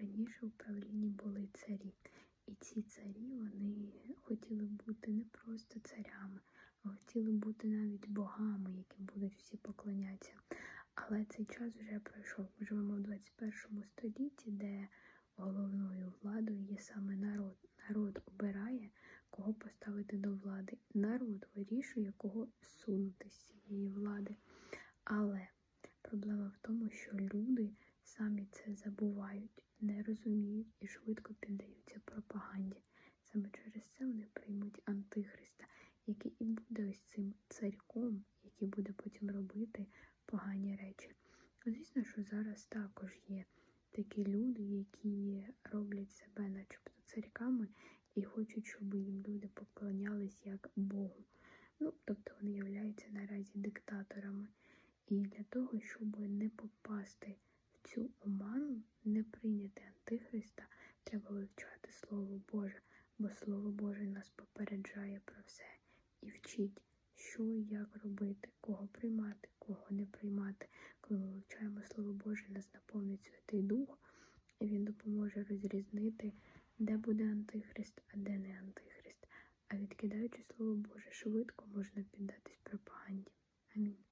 раніше в правлінні були царі. І ці царі вони хотіли бути не просто царями, а хотіли бути навіть богами, яким будуть всі поклонятися. Але цей час вже пройшов. Ми живемо в 21 столітті, де головною владою є саме народ. Народ обирає, кого поставити до влади. Народ вирішує, кого сунути з цієї влади. Але проблема в тому, що люди самі це забувають, не розуміють і швидко піддаються пропаганді. Саме через це вони приймуть антихриста, який і буде ось цим царьком, який буде потім робити погані речі. Звісно, що зараз також є такі люди, які роблять себе, начебто, царьками, і хочуть, щоб їм люди поклонялись як Богу. Ну, тобто вони являються наразі диктаторами. І для того, щоб не попасти цю оману, не прийняти Антихриста, треба вивчати Слово Боже, бо Слово Боже нас попереджає про все і вчить, що і як робити, кого приймати, кого не приймати. Коли ми вивчаємо Слово Боже, нас наповнить Святий Дух, і Він допоможе розрізнити, де буде Антихрист, а де не Антихрист. А відкидаючи Слово Боже, швидко можна